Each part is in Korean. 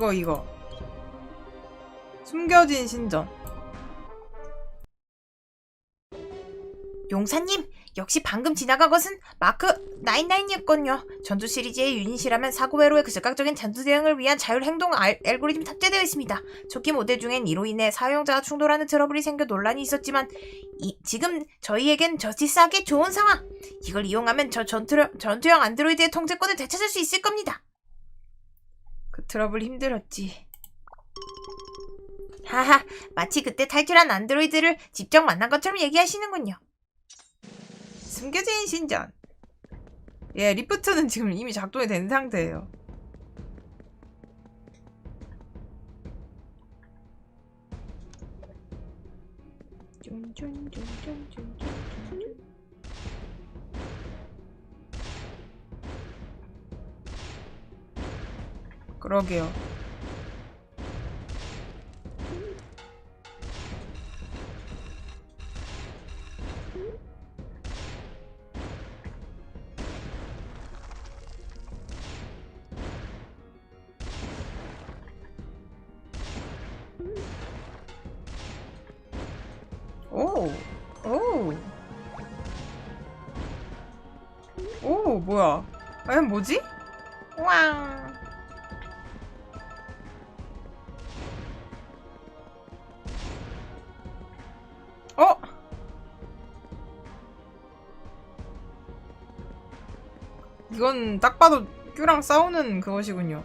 이거 이거 숨겨진 신전 용사님, 역시 방금 지나간 것은 마크 99이었군요. 전투 시리즈의 유닛이라면 사고 외로의 그 즉각적인 전투 대응을 위한 자율 행동 알, 알고리즘이 탑재되어 있습니다. 초기 모델 중엔 이로 인해 사용자가 충돌하는 트러블이 생겨 논란이 있었지만 이, 지금 저희에겐 저지스하기 좋은 상황. 이걸 이용하면 저 전투, 전투형 안드로이드의 통제권을 되찾을 수 있을 겁니다. 그 트러블 힘들었지. 하하, 마치 그때 탈출한 안드로이드를 직접 만난 것처럼 얘기하시는군요. 숨겨진 신전. 예 리프트는 지금 이미 작동이 된 상태예요. 쭌쭌쭌쭌쭌쭌 그러게요 오, 오, 오, 뭐야? 에, 뭐지? 왕. 이건 딱 봐도 큐랑 싸우는 그것이군요.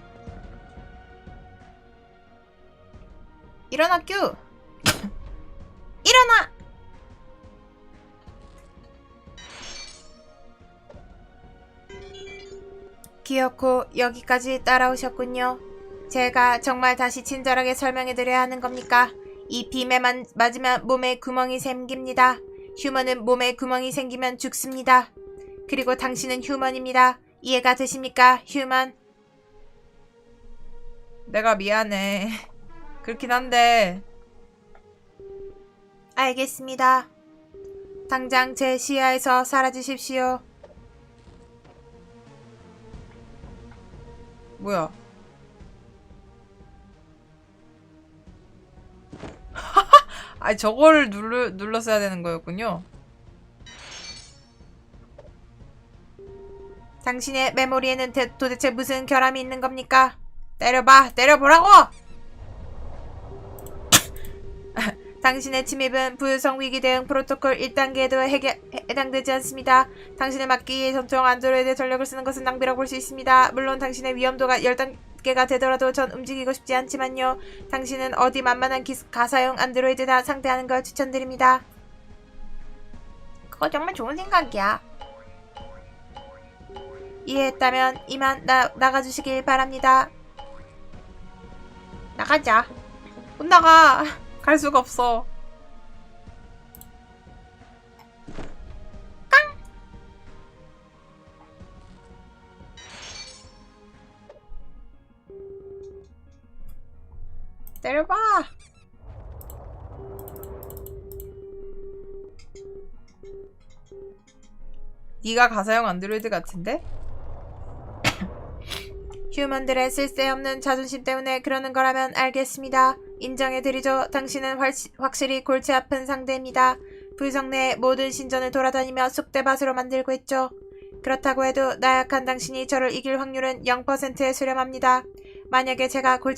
일어나 큐. 일어나. 기어코 여기까지 따라오셨군요. 제가 정말 다시 친절하게 설명해드려야 하는 겁니까? 이 빔에 만, 맞으면 몸에 구멍이 생깁니다. 휴먼은 몸에 구멍이 생기면 죽습니다. 그리고 당신은 휴먼입니다. 이해가 되십니까, 휴먼? 내가 미안해. 그렇긴 한데 알겠습니다. 당장 제 시야에서 사라지십시오. 뭐야? 아, 저걸 눌러 눌렀어야 되는 거였군요. 당신의 메모리에는 대- 도대체 무슨 결함이 있는 겁니까? 때려봐, 때려보라고! 당신의 침입은 부유성 위기 대응 프로토콜 1단계에도 해결, 해당되지 않습니다. 당신을 막기 전투용 안드로이드 전력을 쓰는 것은 낭비라고 볼 수 있습니다. 물론 당신의 위험도가 10단계가 되더라도 전 움직이고 싶지 않지만요. 당신은 어디 만만한 기, 가사용 안드로이드나 상대하는 걸 추천드립니다. 그거 정말 좋은 생각이야. 이해했다면 이만 나, 나가주시길 바랍니다. 나가자. 못 나가. 갈 수가 없어. 때려봐. 네가 가사용 안드로이드 같은데? 휴먼들의 쓸데없는 자존심 때문에 그러는 거라면 알겠습니다. 인정해드리죠. 당신은 훨시, 확실히 골치 아픈 상대입니다. 불성 내 모든 신전을 돌아다니며 쑥대밭으로 만들고 있죠. 그렇다고 해도 나약한 당신이 저를 이길 확률은 0%에 수렴합니다. 만약에 제가 고-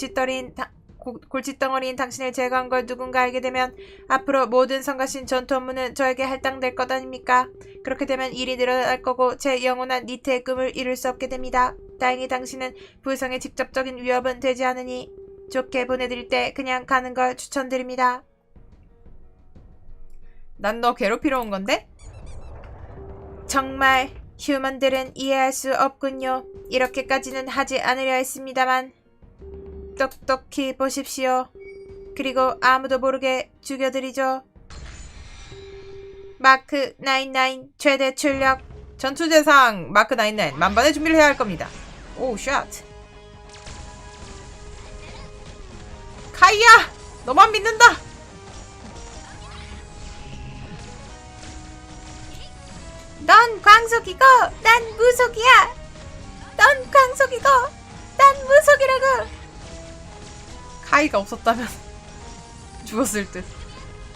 골칫덩어리인 당신을 제거한 걸 누군가 알게 되면 앞으로 모든 성가신 전투 업무는 저에게 할당될 것 아닙니까? 그렇게 되면 일이 늘어날 거고 제 영원한 니트의 꿈을 이룰 수 없게 됩니다. 다행히 당신은 불성의 직접적인 위협은 되지 않으니 좋게 보내드릴 때 그냥 가는 걸 추천드립니다. 난 너 괴롭히러 온 건데? 정말 휴먼들은 이해할 수 없군요. 이렇게까지는 하지 않으려 했습니다만 똑똑히 보십시오. 그리고 아무도 모르게 죽여드리죠. 마크 99 최대 출력 전투 대상 마크 99 만반의 준비를 해야 할 겁니다. 오, 샷. 카이야! 너만 믿는다! 넌 광속이고 난 무속이야. 넌 광속이고 난 무속이라고. 카이가 없었다면 죽었을 듯.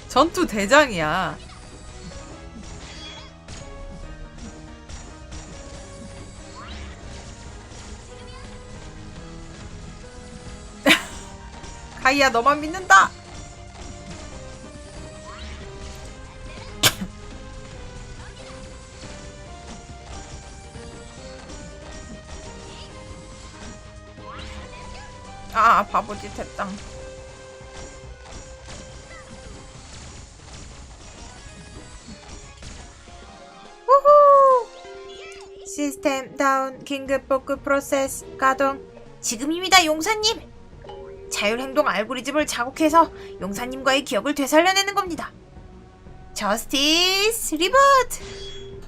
전투 대장이야. 카이야 너만 믿는다. 바보짓 했당. 우후! 시스템 다운 긴급 복구 프로세스 가동. 지금입니다, 용사님. 자율행동 알고리즘을 자극해서 용사님과의 기억을 되살려내는 겁니다. 저스티스 리부트.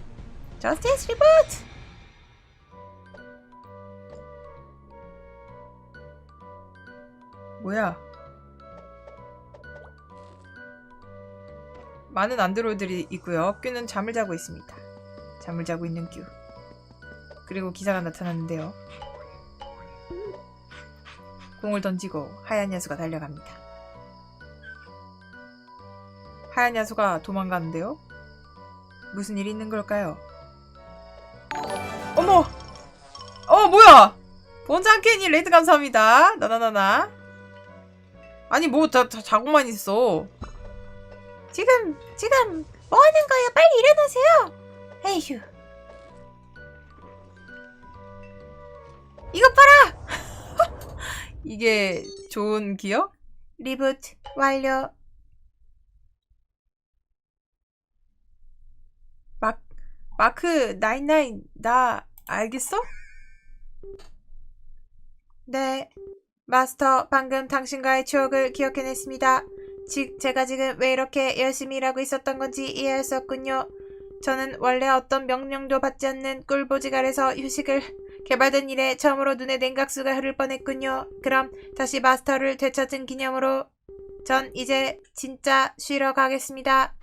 저스티스 리부트. 뭐야? 많은 안드로이들이 있고요. 큐는 잠을 자고 있습니다. 잠을 자고 있는 큐. 그리고 기사가 나타났는데요. 공을 던지고 하얀 야수가 달려갑니다. 하얀 야수가 도망가는데요. 무슨 일이 있는 걸까요? 어머! 어 뭐야! 본장 캔이 레드 감사합니다. 나나나나. 아니 뭐 다, 다 자고만 있어. 지금 지금 뭐 하는 거예요? 빨리 일어나세요. 에휴. 이것 봐라. 이게 좋은 기억? 리부트 완료. 마크 나인나인 나 알겠어? 네. 마스터, 방금 당신과의 추억을 기억해냈습니다. 지, 제가 지금 왜 이렇게 열심히 일하고 있었던 건지 이해할 수 없군요. 저는 원래 어떤 명령도 받지 않는 꿀보지갈에서 휴식을 개발된 이래 처음으로 눈에 냉각수가 흐를 뻔했군요. 그럼 다시 마스터를 되찾은 기념으로 전 이제 진짜 쉬러 가겠습니다.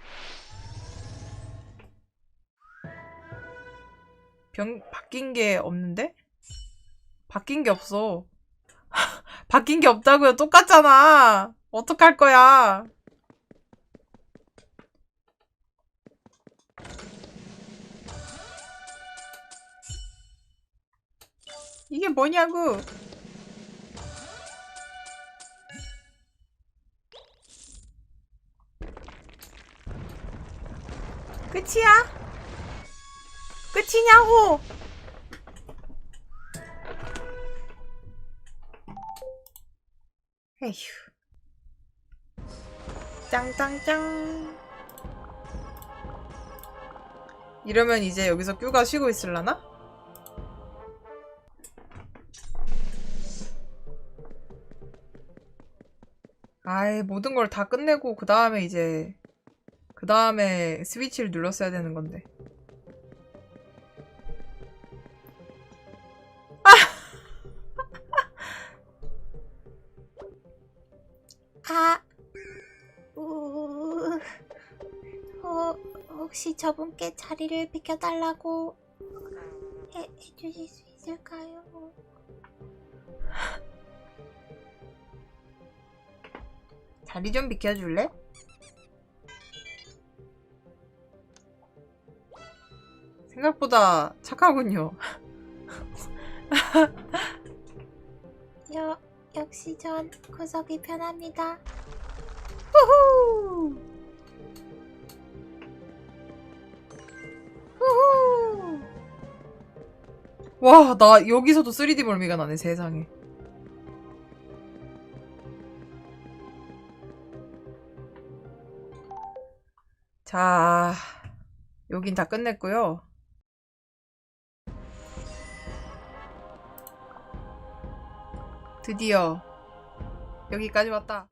병 바뀐 게 없는데? 바뀐 게 없어. 바뀐 게 없다고요. 똑같잖아. 어떡할 거야? 이게 뭐냐고. 끝이야? 끝이냐고! 에휴. 짱짱짱. 이러면 이제 여기서 큐가 쉬고 있을라나? 아이, 모든 걸 다 끝내고, 그 다음에 이제, 그 다음에 스위치를 눌렀어야 되는 건데. 어, 혹시 저분께 자리를 비켜달라고 해, 해주실 수 있을까요? 자리 좀 비켜줄래? 생각보다 착하군요. 여, 역시 전 구석이 편합니다. 후후! 와, 나 여기서도 3D 멀미가 나네, 세상에. 자, 여긴 다 끝냈고요. 드디어 여기까지 왔다.